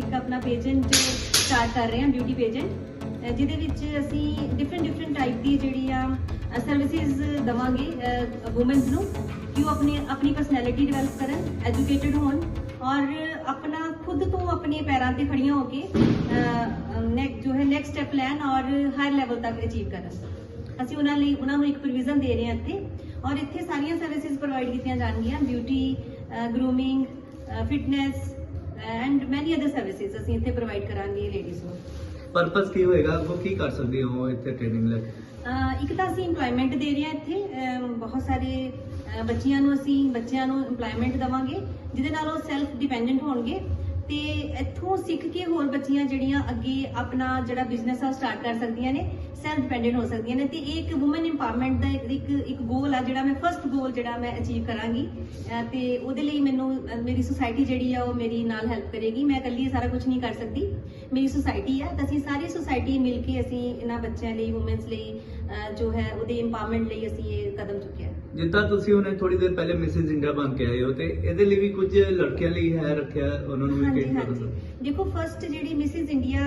ਇੱਕ ਆਪਣਾ pageant start ਕਰ ਰਹੇ ਹਾਂ ਬਿਊਟੀ ਪੇਜੈਂਟ ਜਿਹਦੇ ਵਿੱਚ ਅਸੀਂ ਡਿਫਰੈਂਟ ਡਿਫਰੈਂਟ ਟਾਈਪ ਦੀ ਜਿਹੜੀ ਆ ਸਰਵਿਸਿਜ਼ ਦਵਾਂਗੇ ਔਮਨਸ ਨੂੰ, ਕਿ ਉਹ ਆਪਣੀ ਆਪਣੀ ਪਰਸਨੈਲਿਟੀ ਡਿਵੈਲਪ ਕਰਨ ਐਜੂਕੇਟਡ ਹੋਣ, ਔਰ ਆਪਣਾ ਖੁਦ ਤੋਂ ਆਪਣੇ ਪੈਰਾਂ ਤੇ ਖੜੀਆਂ ਹੋ ਕੇ ਨੈਕ ਜੋ ਹੈ ਨੈਕਸਟ ਸਟੈਪ ਲੈਣ ਔਰ ਹਾਇਰ ਲੈਵਲ ਤੱਕ ਅਚੀਵ ਕਰਨ। ਅਸੀਂ ਉਹਨਾਂ ਲਈ, ਉਹਨਾਂ ਨੂੰ ਇੱਕ ਪ੍ਰੋਵੀਜ਼ਨ ਦੇ ਰਹੇ ਹਾਂ ਇੱਥੇ, ਔਰ ਇੱਥੇ ਸਾਰੀਆਂ ਸਰਵਿਸਿਜ਼ ਪ੍ਰੋਵਾਈਡ ਕੀਤੀਆਂ ਜਾਣਗੀਆਂ beauty grooming fitness and many other services ਅਸੀਂ ਇੱਥੇ ਪ੍ਰੋਵਾਈਡ ਕਰਾਂਗੇ ਲੇਡੀਜ਼ ਨੂੰ। ਪਰਪਸ ਕੀ ਹੋਏਗਾ? ਉਹ ਕੀ ਕਰ ਸਕਦੇ ਹੋ ਇੱਥੇ ਟ੍ਰੇਨਿੰਗ ਲੈ ਕੇ ਅਹ ਇੱਕ ਤਾਂ ਅਸੀਂ EMPLOYMENT ਦੇ ਰਹੇ ਹਾਂ ਇੱਥੇ। ਅਮ ਬਹੁਤ ਸਾਰੇ ਅਹ ਬੱਚੀਆਂ ਨੂੰ ਅਸੀਂ ਬੱਚਿਆਂ ਨੂੰ EMPLOYMENT ਦਵਾਂਗੇ ਜਿਹਦੇ ਨਾਲ ਉਹ ਸੈਲਫ ਡਿਪੈਂਡੈਂਟ ਹੋਣਗੇ। ਤੇ ਇੱਥੋਂ ਸਿੱਖ ਕੇ ਹੋਰ ਬੱਚੀਆਂ ਜਿਹੜੀਆਂ ਅੱਗੇ ਆਪਣਾ ਜਿਹੜਾ ਬਿਜ਼ਨਸ ਆ ਸਟਾਰਟ ਕਰ ਸਕਦੀਆਂ ਨੇ ਸੈਲਫ ਡਿਪੈਂਡੈਂਟ ਹੋ ਸਕਦੀਆਂ ਨੇ ਤੇ ਇਹ ਇੱਕ ਔਮਨ ਇੰਪਾਵਰਮੈਂਟ ਦਾ ਇੱਕ ਇੱਕ ਗੋਲ ਆ ਜਿਹੜਾ ਮੈਂ ਫਰਸਟ ਗੋਲ ਜਿਹੜਾ ਮੈਂ ਅਚੀਵ ਕਰਾਂਗੀ। ਅਹ ਤੇ ਉਹਦੇ ਲਈ ਮੈਨੂੰ ਮੇਰੀ ਸੋਸਾਇਟੀ ਜਿਹੜੀ ਆ ਉਹ ਮੇਰੀ ਨਾਲ ਹੈਲਪ ਕਰੇਗੀ। ਮੈਂ ਇਕੱਲੀ ਇਹ ਸਾਰਾ ਕੁਝ ਨਹੀਂ ਕਰ ਸਕਦੀ। ਮੇਰੀ ਸੋਸਾਇਟੀ ਆ ਤਾਂ ਅਸੀਂ ਸਾਰੀ ਸੁਸਾਇਟੀ ਮਿਲ ਕੇ ਅਸੀਂ ਇਹਨਾਂ ਬੱਚਿਆਂ ਲਈ ਔਮਨਸ ਲਈ ਜੋ ਹੈ ਉਹਦੇ ਇੰਪਾਵਰਮੈਂਟ ਲਈ ਅਸੀਂ ਇਹ ਕਦਮ ਚੁੱਕਿਆ। ਜਿੱਦਾਂ ਤੁਸੀਂ ਉਹਨੇ ਥੋੜੀ ਦੇਰ ਪਹਿਲੇ ਮਿਸਿਸ ਇੰਡੀਆ ਬਣ ਕੇ ਆਏ ਹੋ ਤੇ ਇਹਦੇ ਲਈ ਵੀ ਕੁਝ ਲੜਕੀਆਂ ਲਈ ਹੈ ਰੱਖਿਆ ਉਹਨਾਂ ਨੂੰ ਵੀ ਕਿਹੜੀ ਹਾਂਜੀ। ਦੇਖੋ ਫਰਸਟ ਜਿਹੜੀ ਮਿਸਿਸ ਇੰਡੀਆ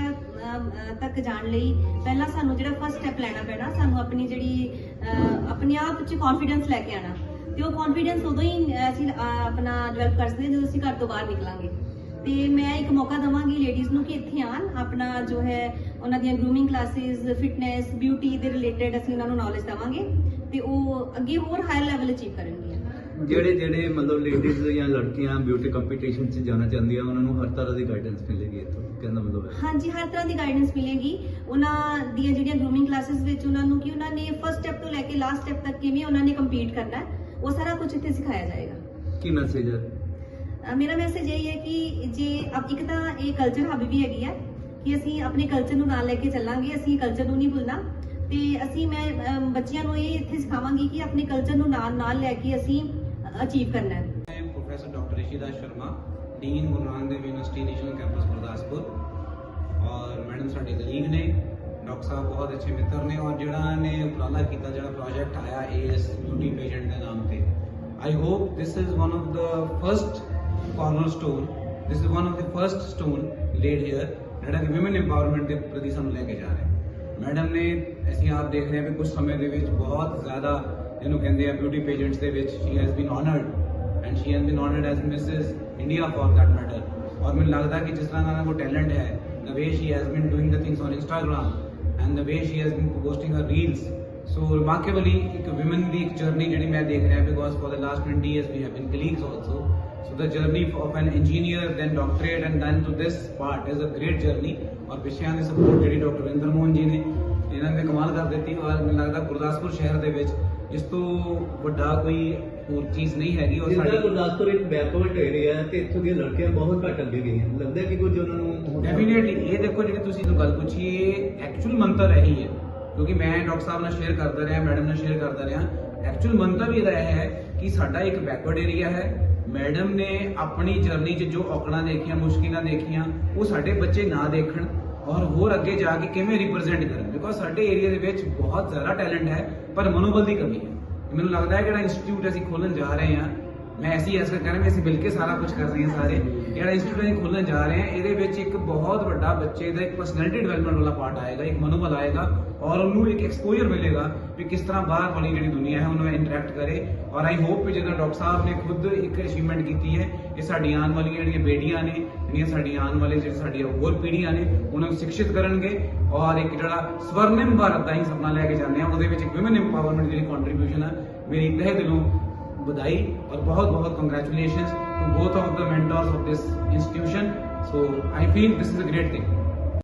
ਤੱਕ ਜਾਣ ਲਈ ਪਹਿਲਾਂ ਸਾਨੂੰ ਜਿਹੜਾ ਫਰਸਟ ਸਟੈਪ ਲੈਣਾ ਪੈਣਾ ਸਾਨੂੰ ਆਪਣੀ ਜਿਹੜੀ ਆਪਣੇ ਆਪ 'ਚ ਕੌਨਫੀਡੈਂਸ ਲੈ ਕੇ ਆਣਾ। ਤੇ ਉਹ ਕੌਨਫੀਡੈਂਸ ਉਦੋਂ ਹੀ ਅਸੀਂ ਆਪਣਾ ਡਿਵੈਲਪ ਕਰ ਸਕਦੇ ਜਦੋਂ ਅਸੀਂ ਘਰ ਤੋਂ ਬਾਹਰ ਨਿਕਲਾਂਗੇ। ਤੇ ਮੈਂ ਇੱਕ ਮੌਕਾ ਦਵਾਂਗੀ ਲੇਡੀਜ਼ ਨੂੰ ਕਿ ਇੱਥੇ ਆਣ ਆਪਣਾ ਜੋ ਹੈ ਉਹਨਾਂ ਦੀਆਂ ਗਰੂਮਿੰਗ ਕਲਾਸਿਸ ਫਿਟਨੈਸ ਬਿਊਟੀ ਦੇ ਰਿਲੇਟਡ ਅਸੀਂ ਉਹਨਾਂ ਨੂੰ ਨੌਲੇਜ ਦਵਾਂਗੇ। ਉਹ ਅੱਗੇ ਹੋਰ ਹਾਇਰ ਲੈਵਲ ਅਚੀਵ ਕਰਨਗੀਆਂ। ਜਿਹੜੇ ਜਿਹੜੇ ਮਤਲਬ ਲੇਡੀਜ਼ ਜਾਂ ਲੜਕੀਆਂ ਬਿਊਟੀ ਕੰਪੀਟੀਸ਼ਨ 'ਚ ਜਾਣਾ ਚਾਹੁੰਦੀਆਂ ਉਹਨਾਂ ਨੂੰ ਹਰ ਤਰ੍ਹਾਂ ਦੀ ਗਾਈਡੈਂਸ ਮਿਲੇਗੀ ਇੱਥੋਂ ਕਹਿੰਦਾ ਮਤਲਬ ਹੈ। ਹਾਂਜੀ ਹਰ ਤਰ੍ਹਾਂ ਦੀ ਗਾਈਡੈਂਸ ਮਿਲੇਗੀ। ਉਹਨਾਂ ਦੀਆਂ ਜਿਹੜੀਆਂ ਗਰੂਮਿੰਗ ਕਲਾਸਿਸ ਵਿੱਚ ਉਹਨਾਂ ਨੂੰ ਕਿ ਉਹਨਾਂ ਨੇ ਫਰਸਟ ਸਟੈਪ ਤੋਂ ਲੈ ਕੇ ਲਾਸਟ ਸਟੈਪ ਤੱਕ ਕਿਵੇਂ ਉਹਨਾਂ ਨੇ ਕੰਪੀਟ ਕਰਨਾ ਹੈ ਉਹ ਸਾਰਾ ਕੁਝ ਇੱਥੇ ਸਿਖਾਇਆ ਜਾਏਗਾ। ਕੀ ਮੈਸੇਜ ਹੈ? ਮੇਰਾ ਮੈਸੇਜ ਇਹ ਹੈ ਕਿ ਜੇ ਅਬ ਇੱਕ ਤਾਂ ਇਹ ਕਲਚਰ ਹੱਬ ਵੀ ਹੈਗੀ ਹੈ ਕਿ ਅਸੀਂ ਆਪਣੇ ਕਲਚਰ ਨੂੰ ਨਾਲ ਲੈ ਕੇ ਚੱਲਾਂਗੇ ਅਸੀਂ ਕਲਚਰ ਨੂੰ ਨਹੀਂ ਭੁੱਲਣਾ। ਤੇ ਅਸੀਂ ਮੈਂ ਅਮ, ਬੱਚਿਆਂ ਨੂੰ ਇਹ ਇੱਥੇ ਸਿਖਾਵਾਂਗੀ ਕਿ ਆਪਣੇ ਕਲਚਰ ਨੂੰ ਨਾਲ ਨਾਲ ਲੈ ਕੇ ਅਸੀਂ ਅਚੀਵ ਕਰਨਾ ਹੈ। ਮੈਂ professor doctor Rishidas Sharma dean Guru Nanak Dev university national campus Gurdaspur. ਔਰ ਮੈਡਮ ਸਾਡੇ ਕਲੀਗ ਨੇ ਡਾਕਟਰ ਸਾਹਿਬ ਬਹੁਤ ਅੱਛੇ ਮਿੱਤਰ ਨੇ ਔਰ ਜਿਹੜਾ ਨੇ ਉਪਰਾਲਾ ਕੀਤਾ ਜਿਹੜਾ ਪ੍ਰੋਜੈਕਟ ਆਇਆ ਏਐਸ ਬਿਊਟੀ ਪੇਸ਼ੈਂਟ ਦੇ ਨਾਮ ਤੇ। I hope this is one of the first cornerstone this is one of the first stone laid here ਜਿਹੜਾ ਕਿ women empowerment ਦੇ ਪ੍ਰਤੀ ਸਾਨੂੰ ਲੈ ਕੇ ਜਾ ਰਿਹਾ ਹੈ। ਮੈਡਮ ਨੇ ਅਸੀਂ ਆਪ ਦੇਖ ਰਹੇ ਹਾਂ ਕਿ ਕੁਝ ਸਮੇਂ ਦੇ ਵਿੱਚ ਬਹੁਤ ਜ਼ਿਆਦਾ ਜਿਹਨੂੰ ਕਹਿੰਦੇ ਆ ਬਿਊਟੀ ਪੇਜੈਂਟਸ ਦੇ ਵਿੱਚ she has been honoured and she has been honoured as Mrs India for that matter ਔਰ ਮੈਨੂੰ ਲੱਗਦਾ ਕਿ ਜਿਸ ਤਰ੍ਹਾਂ ਦਾ ਉਹ ਟੈਲੈਂਟ ਹੈ, the way she has been doing the things on Instagram and the way she has been posting her reels so remarkably ਇੱਕ women ਦੀ ਇੱਕ ਜਰਨੀ ਜਿਹੜੀ ਮੈਂ ਦੇਖ ਰਿਹਾ because for the last 20 years we have been colleagues also. So the journey of an engineer then doctorate and then to this part is a great journey. ਔਰ ਵਿਸ਼ਿਆਂ ਦੀ support ਜਿਹੜੀ ਡਾਕਟਰ ਵਿੰਦਰ ਮੋਹਨ ਜੀ ਨੇ ਇਹਨਾਂ ਨੇ ਕਮਾਲ ਕਰ ਦਿੱਤੀ ਔਰ ਮੈਨੂੰ ਲੱਗਦਾ ਗੁਰਦਾਸਪੁਰ ਸ਼ਹਿਰ ਦੇ ਵਿੱਚ ਇਸ ਤੋਂ ਵੱਡਾ ਕੋਈ ਹੋਰ ਚੀਜ਼ ਨਹੀਂ ਹੈਗੀ ਔਰ ਸਾਡੀ ਗੁਰਦਾਸਪੁਰ ਇੱਕ ਬੈਕਵਰਡ ਏਰੀਆ ਹੈ ਤੇ ਇੱਥੋਂ ਦੀਆਂ ਲੜਕੀਆਂ ਬਹੁਤ ਘੱਟ ਅੱਗੇ ਗਈਆਂ ਲੱਗਦਾ ਕਿ ਕੁਝ ਉਹਨਾਂ ਨੂੰ ਡੈਫੀਨੇਟਲੀ ਇਹ ਦੇਖੋ ਜਿਹੜੀ ਤੁਸੀਂ ਗੱਲ ਪੁੱਛੀ ਇਹ ਐਕਚੁਅਲ ਮੰਤਰ ਇਹੀ ਹੈ ਕਿਉਂਕਿ ਮੈਂ ਡਾਕਟਰ ਸਾਹਿਬ ਨਾਲ ਸ਼ੇਅਰ ਕਰਦਾ ਰਿਹਾ ਮੈਡਮ ਨਾਲ ਸ਼ੇਅਰ ਕਰਦਾ ਰਿਹਾ। ਐਕਚੁਅਲ ਮੰਤਵ ਇਹਦਾ ਇਹ ਹੈ ਕਿ ਸਾਡਾ ਇੱਕ ਬੈਕਵਰਡ ਏਰੀਆ ਹੈ। ਮੈਡਮ ਨੇ ਆਪਣੀ ਜਰਨੀ 'ਚ ਜੋ ਔਕੜਾਂ ਦੇਖੀਆਂ, ਮੁਸ਼ਕਿਲਾਂ ਦੇਖੀਆਂ, ਉਹ ਸਾਡੇ ਬੱਚੇ ਨਾ ਦੇਖਣ ਔਰ ਹੋਰ ਅੱਗੇ ਜਾ ਕੇ ਕਿਵੇਂ ਰਿਪਰੈਜ਼ੈਂਟ ਕਰਨ। ਬਿਕੋਜ਼ ਸਾਡੇ ਏਰੀਆ ਦੇ ਵਿੱਚ ਬਹੁਤ ਜ਼ਿਆਦਾ ਟੈਲੈਂਟ ਹੈ, ਪਰ ਮਨੋਬਲ ਦੀ ਕਮੀ ਹੈ। ਮੈਨੂੰ ਲੱਗਦਾ ਹੈ ਕਿ ਜਿਹੜਾ ਇੰਸਟੀਚਿਊਟ ਅਸੀਂ ਖੋਲਣ ਜਾ ਰਹੇ ਹਾਂ ਮੈਂ ਐਸੀ ਐਸਾ ਕਰ ਰਿਹਾ ਅਸੀਂ ਮਿਲ ਕੇ ਸਾਰਾ ਕੁਝ ਕਰ ਰਹੇ ਹਾਂ ਸਾਰੇ। ਜਿਹੜਾ ਇੰਸਟੀਚਿਊਟ ਅਸੀਂ ਖੋਲਣ ਜਾ ਰਹੇ ਹਾਂ, ਇਹਦੇ ਵਿੱਚ ਇੱਕ ਬਹੁਤ ਵੱਡਾ ਬੱਚੇ ਦਾ ਇੱਕ ਪਰਸਨੈਲਿਟੀ ਡਿਵੈਲਪਮੈਂਟ ਵਾਲਾ ਪਾਰਟ ਆਏਗਾ, ਇੱਕ ਮਨੋਬਲ ਆਏਗਾ ਔਰ ਉਹਨੂੰ ਇੱਕ ਐਕਸਪੋਜ਼ਰ ਮਿਲੇਗਾ ਵੀ ਕਿਸ ਤਰ੍ਹਾਂ ਬਾਹਰ ਵਾਲੀ ਜਿਹੜੀ ਦੁਨੀਆ ਹੈ ਉਹਨਾਂ ਉਹਨੂੰ ਇੰਟਰੈਕਟ ਕਰੇ। ਔਰ ਆਈ ਹੋਪ ਵੀ ਜਦੋਂ ਡਾਕਟਰ ਸਾਹਿਬ ਨੇ ਖੁਦ ਇੱਕ ਅਚੀਵਮੈਂਟ ਕੀਤੀ ਹੈ, ਇਹ ਸਾਡੀਆਂ ਆਉਣ ਵਾਲੀਆਂ ਜਿਹੜੀਆਂ ਬੇਟੀਆਂ ਨੇ, ਜਿਹੜੀਆਂ ਸਾਡੀਆਂ ਆਉਣ ਵਾਲੇ ਜਿਹੜੇ ਸਾਡੀਆਂ ਹੋਰ ਪੀੜ੍ਹੀਆਂ ਨੇ, ਉਹਨਾਂ ਨੂੰ ਸਿੱਖਿਤ ਕਰਨਗੇ ਔਰ ਇੱਕ ਜਿਹੜਾ ਸਵਰਨਿਮ ਭਾਰਤ ਦਾ ਹੀ ਸੁਪਨਾ ਲੈ ਕੇ ਜਾਂਦੇ ਆ ਉਹਦੇ ਵਿੱਚ ਇੱਕ ਔਮਨ ਇੰਪਾਵਰਮੈਂਟ ਜਿਹੜੀ ਕੰਟਰੀਬਿਊਸ਼ਨ ਹੈ ਮੇਰੀ ਤਹਿ ਦਿਲੋਂ ਵਧਾਈ ਔਰ ਬਹੁਤ ਬਹੁਤ congratulations to both of the mentors of this institution so I feel this is a great thing